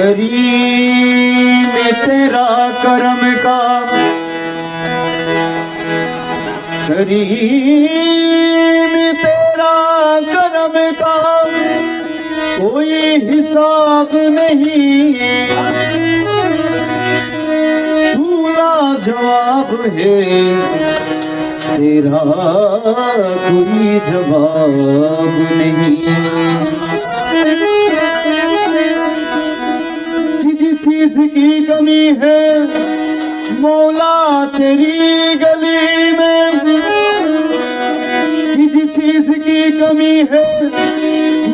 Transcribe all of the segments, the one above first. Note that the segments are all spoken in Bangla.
करीम तेरा करम का करीम तेरा करम का कोई हिसाब नहीं तूला जवाब है तेरा कोई जवाब नहीं किसी चीज़ की कमी है। मौला तेरी गली में किसी चीज़ की कमी है?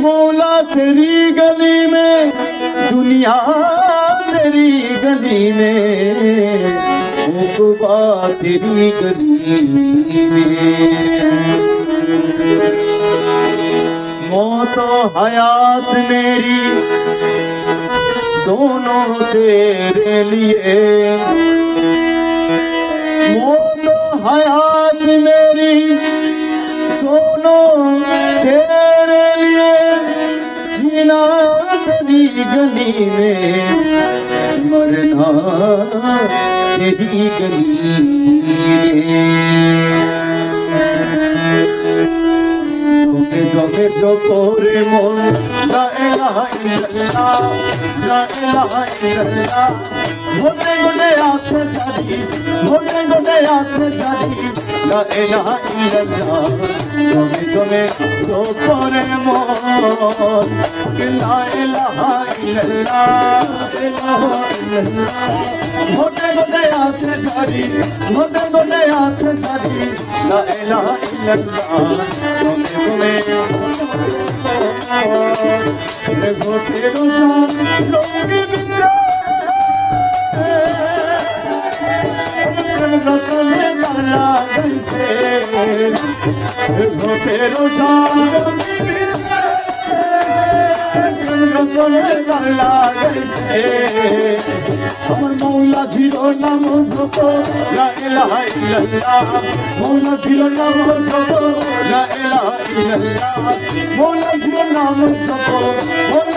मौला तेरी गली में, दुनिया तेरी गली में। उकबा तेरी गली में। मौत हयात मेरी दोनों तेरे लिए मौत हयात मेरी दोनों तेरे लिए जीना तेरी गली में मरना तेरी गली में Yo por el mundo, la ঘটে ঘটে আছে জানি ঘটে ঘটে আছে জানি দমে দমে জোরে মন। ঘটে ঘটে আছে জানি ঘটে ঘটে আছে লা ইলাহা ইল্লাল্লাহ দমে দমে রতনে গইছে আমার মৌলা ছিল নাম জপ লা ইলাহা ইল্লাল্লাহ মৌলা ছিল নাম জপ লা মৌলা ছিল নাম জপ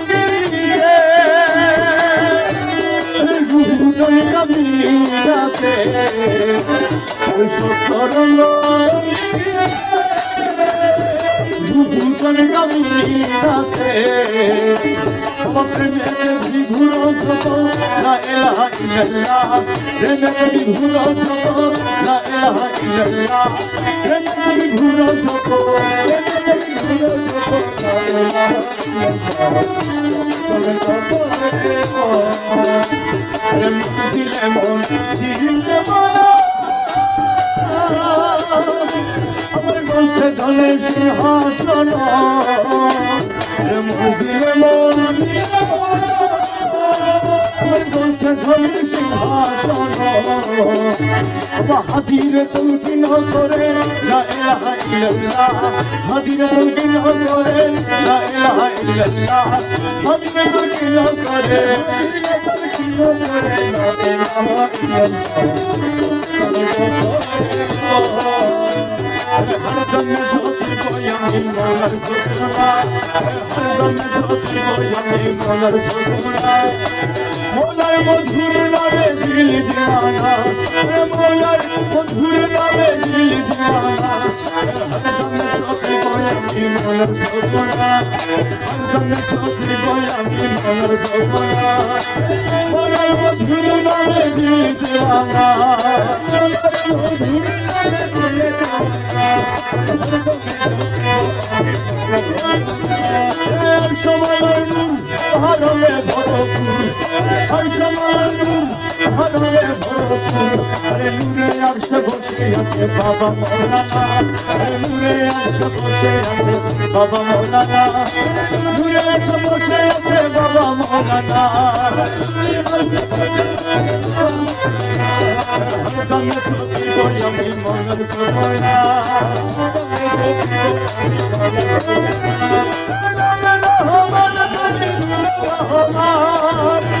ঘটে ঘটে আছে জানি ঘটে আছে বিভুর ছোট লা ইলাহা ইল্লাল্লাহ প্রেমের ধনে সিংহাসন মুদিলে মন আমার বসে ধনে সিংহাসন হাজিরে তুলকিন করে লা ইলাহা ইল্লাল্লাহ। হাজিরে তুলকিন করে লা হাজিরে তুলকিন করে করে লা ইলাহা হরদম জ্যোতি গোয়ামি মৌলার মধুর নামে দিল দিওয়ানা মৌলার মধুর নামে দিল হরদম জ্যোতি গোয়ামি মৌলার জ্যোতিরা হরদম জ্যোতি গোয়ামি মৌলার জ্যোতিরা মৌলার মধুর নামে দিল দিওয়ানা মৌলার মধুর নামে দিল সময় ভালো ভালো ভরপুর আরে নূরে আসে বসে আছে বাবা মৌলানা আরে নূরে আসে বসে আছে বাবা মৌলানা নূরে আসে বসে আছে বাবা মৌলানা হরদমে ছবি করি আমি মনের সময় না রহমান তুমি রহমান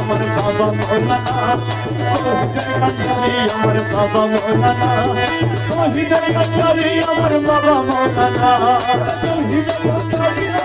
আমার বাবা মৌলানা আমার বাবা মৌলানা আমার বাবা মৌলানা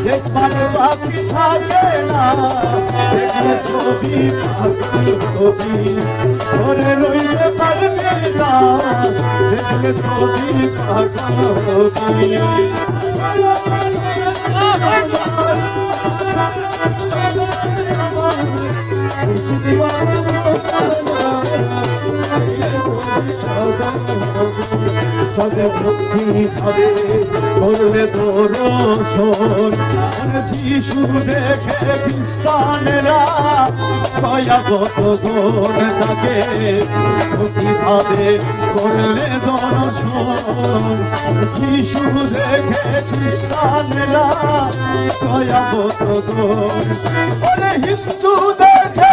দেখবার বাকি থাকে না দেখলে ছবি ছবি ধরে রইতে পারবে না দেখলে ছবি ছবি সবে ভক্তি ভাবে করলে তোর শোন যিশু দেখে খ্রিস্টানেরা ধন থাকে ভক্তি ভাবে করলে দর্শন যিশু দেখে খ্রিস্টানেরা হিন্দু দেখে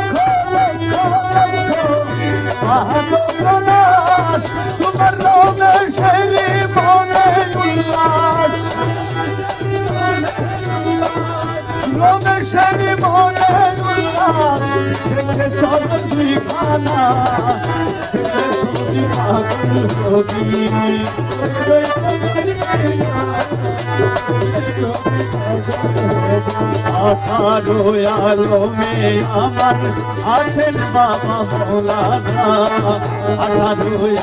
তোমার রোগে সেরি মনে উল্লাস। রোগে সেরি মনে উল্লাস দেখে চল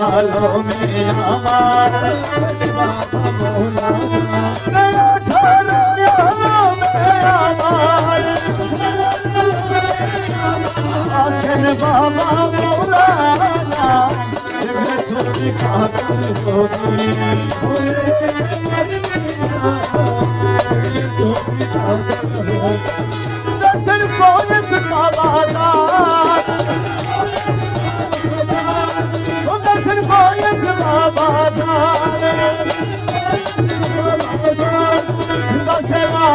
আলো মে আমার আমার আছেন বাবা মৌলানা ছবি কাতল দর্শন পৌঁছ বাবাদার দর্শন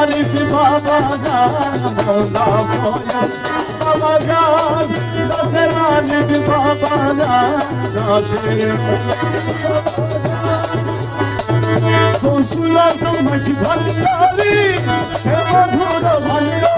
আরিফ বাবাদার মৌলা পৌঁছ বাবাদার দর্শন আরিফ বাবাদার দর্শন কৌশলা সমাজ ভান্ডারি মধুর ভান্ডারি ভান্ডারি, হে মধুর ভান্ডারি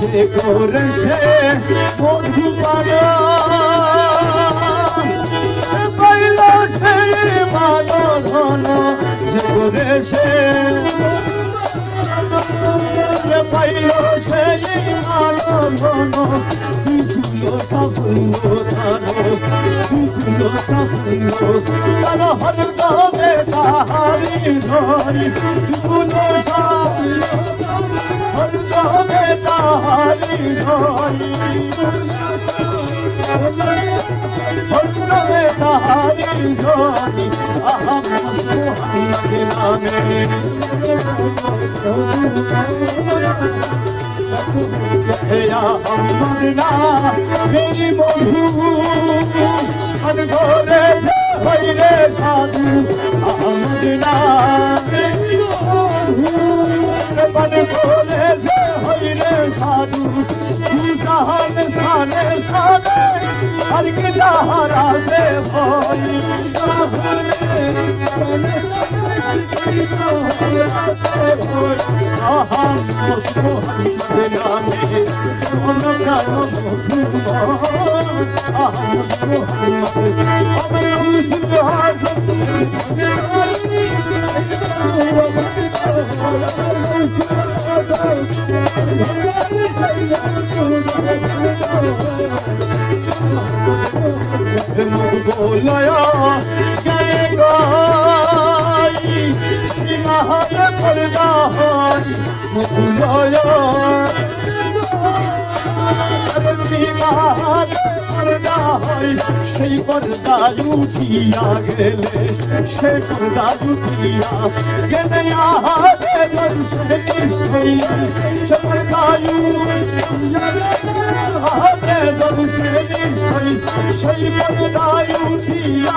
নামে করেছে মধুবালা পাইল সে। করেছে পাইল সে ভালো ধন তার তবে তাহারি ধরি তুলো সাফল্য হর তবে তাহারি ধরি হরে তাহারি জনি আহম মুহাম্মদ নামে হে আহমদ না মেরি বন্ধু আন ঘরে হইরে সাধু আহমদ না মেরি বন্ধু পানে বলে যে হইরে সাধু, কি কাহান সানে সানে আর কি দাহারা সে ভয় I'm बोलया गए गाई नहाय पर्दा हाई बोलया হয়, সেই পর্দা উঠিয়া গেলে, সে পর্দা উঠিয়া গেলে আহারের সেই সে পর্দা উঠিয়া সেই পর্দা উঠিয়া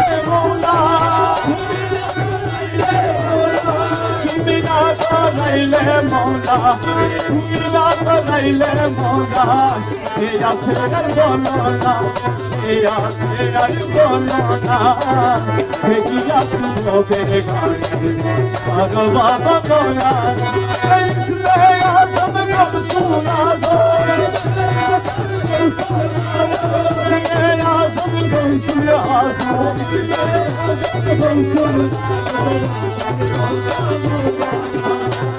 লাইলে মৌলা ফুলা তো লাইলে মৌলা, এ আফেরার বলনা এ আফেরার বলনা এ কি আপনি সবে গান আর বাবা কোনা লাইলে আজম রব সুনা Thank you.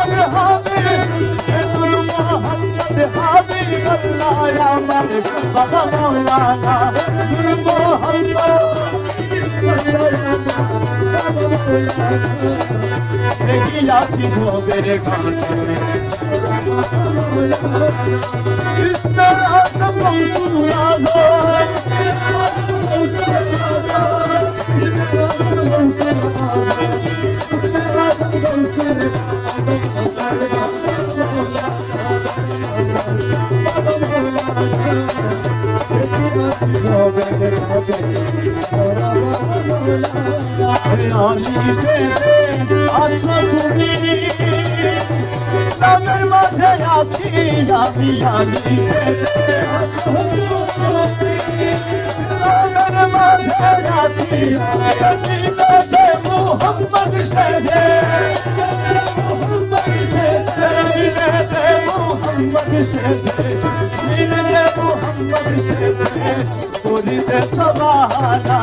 হালে আলী কে শরীর তাদের মাঝে আছি আমি রানীতে তাদের মাঝে আছি রানীতে মোহাম্মদ রানীতে মোহাম্মদ শেহে রানীতে মোহাম্মদ শেহে করিতে সবাহানা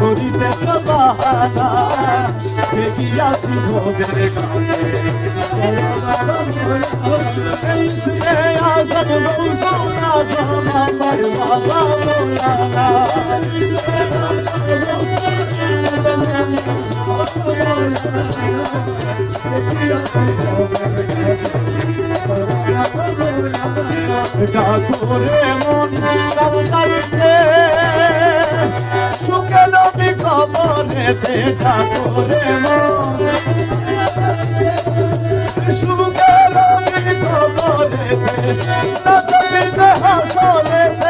করিতে সবাহানা। দেখিয়াছি ভোগের গানে আজব মনে ডাকরে মন কামদাইতে সুখে নবী খবরেতে ডাকরে মন সুখে নবী খবরেতে নাচতে হাসরেতে আজাদি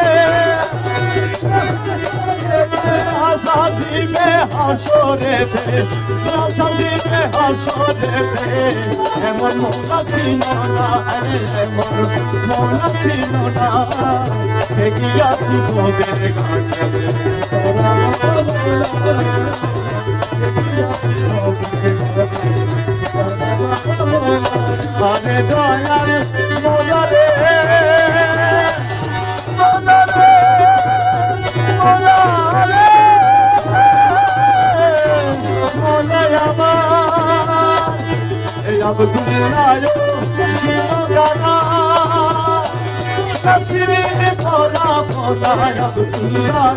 হাসরেতে আজাদি মে হাসরেতে এমন মোলা ছিল না এমন মোলা ছিল না আরে দয়ার মোলারে আমার। এই আবদুল্লাহ গানা সচিরে ভোলা ভোলা আবদুল্লাহ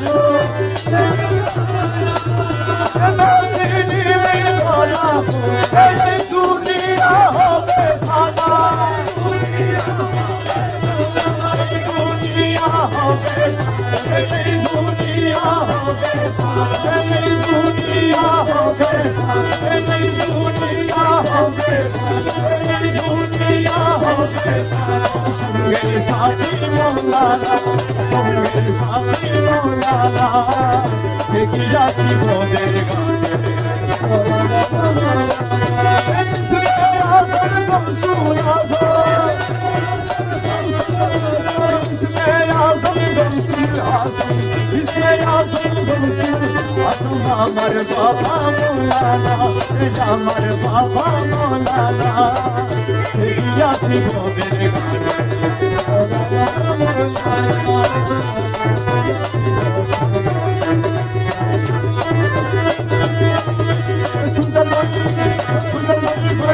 সচিরে ভোলা এই দুনিয়া হবে ফানা দুনিয়া হবে এই সঙ্গের সাথী মৌলানা সঙ্গের সাথী মৌলানা দেখিয়াছি ভোগের আমার বাবা মোলানা আমার বাবা মোলানা ইয়াসি ভোগের মৌলা মৌলা মৌলা তুই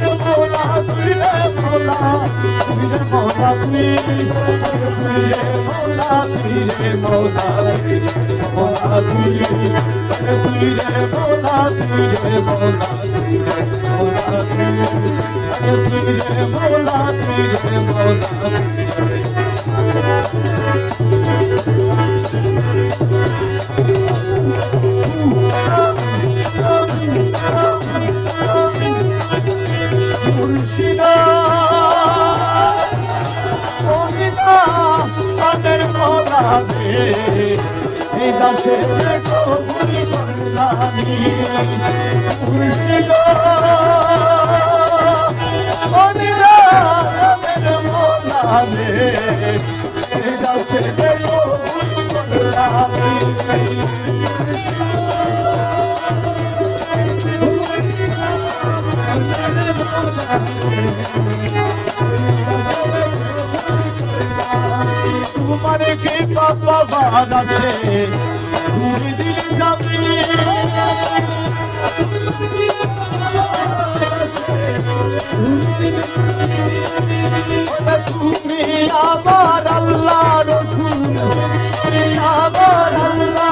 মৌলা তুই দে এই দাসে ভুলি করলানি মুর্শিদা মহিদা তাদের দেখো বাবা বাজাতে তুমি দিল যাবি তুমি আমার আল্লাহ তুমি আল্লাহ আমার আল্লাহ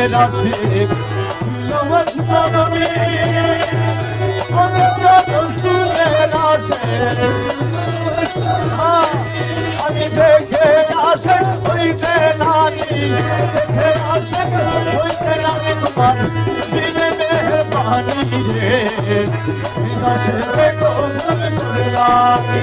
কারও আমি দেখে আসে হইতে নানি দেখে আসে হইতে নানি তোমার দিনে মেহরবানি রে বিদাতে কবুল করে রাখি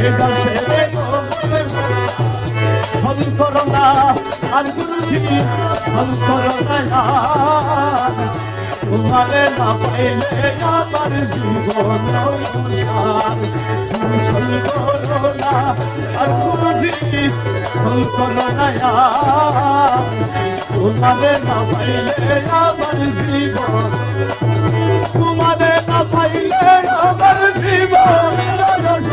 সন্ধ্যাকার লোহা তুমি বরস রমেশ সন্ধ্যাকার লোহা তুমি বরস তোমার কদমে কবুল করো কদমে কবুল করো ওই নরমের রে এটা ছেড়ে কবুল হল করোনা আর গুরুজি হল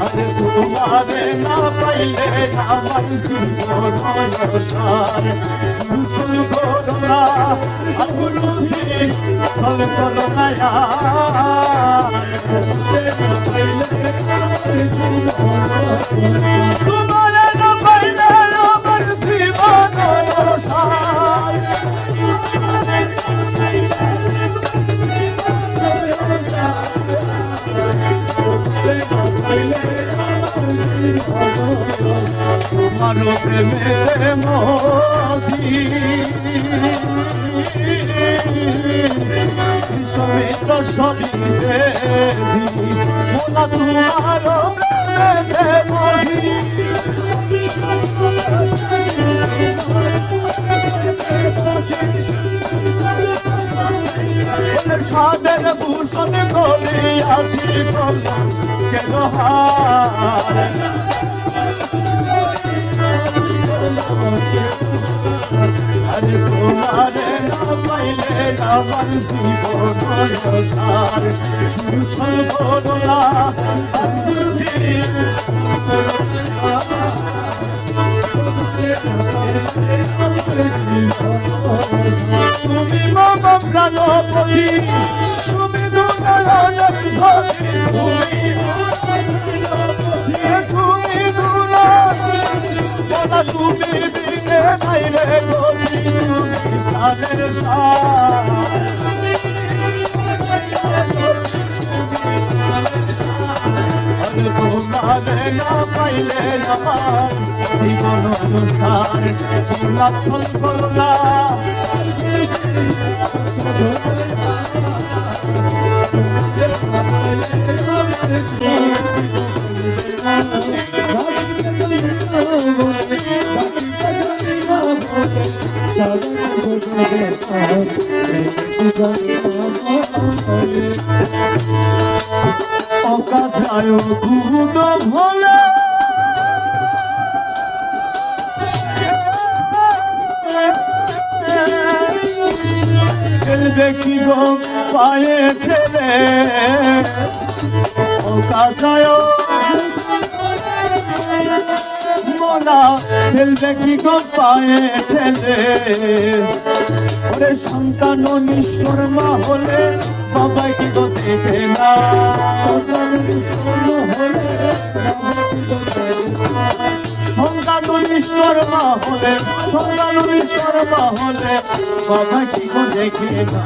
আর তোমারে না পাইলে আমার জীবন তোমারে না পাইলে আমার জীবন জীবন তোমার প্রেমে মোদি সমিত দেবী মোলা তোমার প্রেমে মোদি সাদের ভূষণ করিয়াছি কেন হার আমার জীবন সার ভূষণ তুমি মামা প্রাণপতি তুমি ধরি তুমি তুমি দুলাল বলা তুমি নাইলে গরি সাদের সার। না অকাথায় দুধ ভোলা ফেলবে কি গো পায়ে ফেলে কি গো পায়ে ফেলে ওরে সন্তান নিষ্ঠুর মা হলে বাবাই কি গো দেখে না? সন্তান নিষ্ঠুর মা হলে সন্তান হলে বাবা কি গো দেখে না?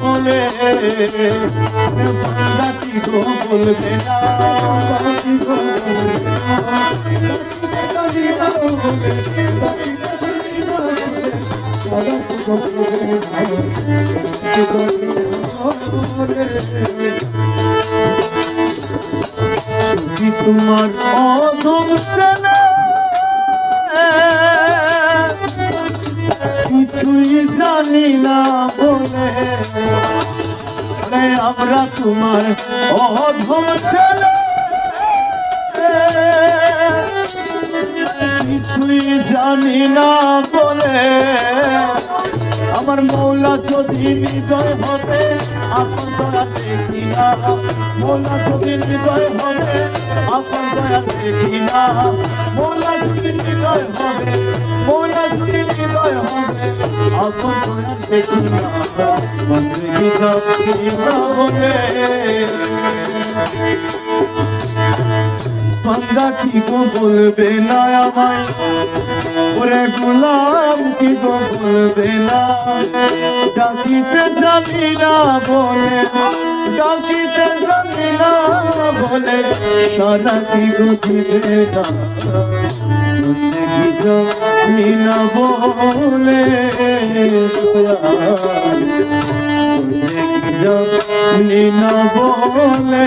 বলে তোমার অধম কিছুই জানি না বলে। আমরা তোমার অধম ছেলে কিছুই জানি না বলে। আমার মৌলা যদি হৃদয় হবে, আপন দয়া দেখি মৌলা যদি হৃদয় হবে, আপন দয়া দেখি মৌলা যদি হৃদয় হবে, মৌলা যদি হবে, আপন হবে বান্দা কি গো বলবে না আমায়? ওরে গোলাম কি গো বলবে না? ডাকিতে জানি না বলে, ডাকিতে জানি না বলে, সারা কি গো দিবে না? জানি না বলে জানি না বলে।